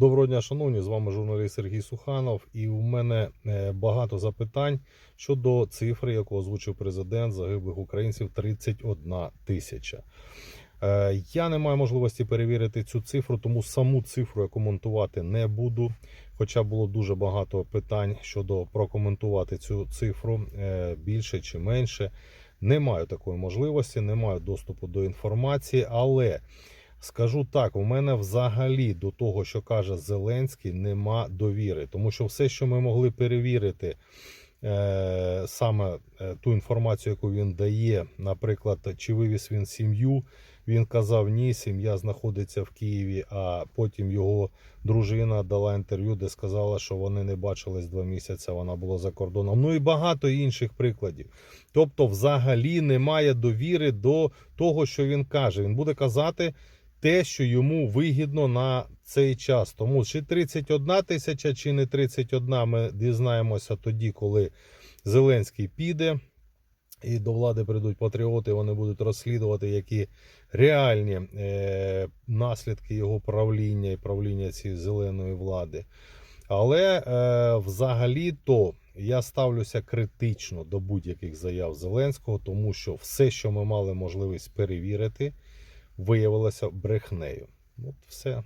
Доброго дня, шановні! З вами журналіст Сергій Суханов. І у мене е, багато запитань щодо цифри, яку озвучив президент загиблих українців 31 тисяча. Е, Я не маю можливості перевірити цю цифру, тому саму цифру я коментувати не буду. Хоча було дуже багато питань щодо прокоментувати цю цифру е, більше чи менше. Не маю такої можливості, не маю доступу до інформації, але скажу так: у мене взагалі до того, що каже Зеленський, нема довіри, тому що все, що ми могли перевірити. е, Саме е, ту інформацію, яку він дає, наприклад, чи вивіз він сім'ю, він казав, ні, сім'я знаходиться в Києві, а потім його дружина дала інтерв'ю, де сказала, що вони не бачились два місяці, вона була за кордоном. Ну і багато інших прикладів. Тобто, взагалі немає довіри до того, що він каже. Він буде казати те, що йому вигідно на цей час. Тому чи 31 тисяча, чи не 31, ми дізнаємося тоді, коли Зеленський піде. І до влади прийдуть патріоти, вони будуть розслідувати, які реальні е, наслідки його правління і правління цієї зеленої влади. Але е, взагалі-то я ставлюся критично до будь-яких заяв Зеленського, тому що все, що ми мали можливість перевірити, виявилося брехнею. От все.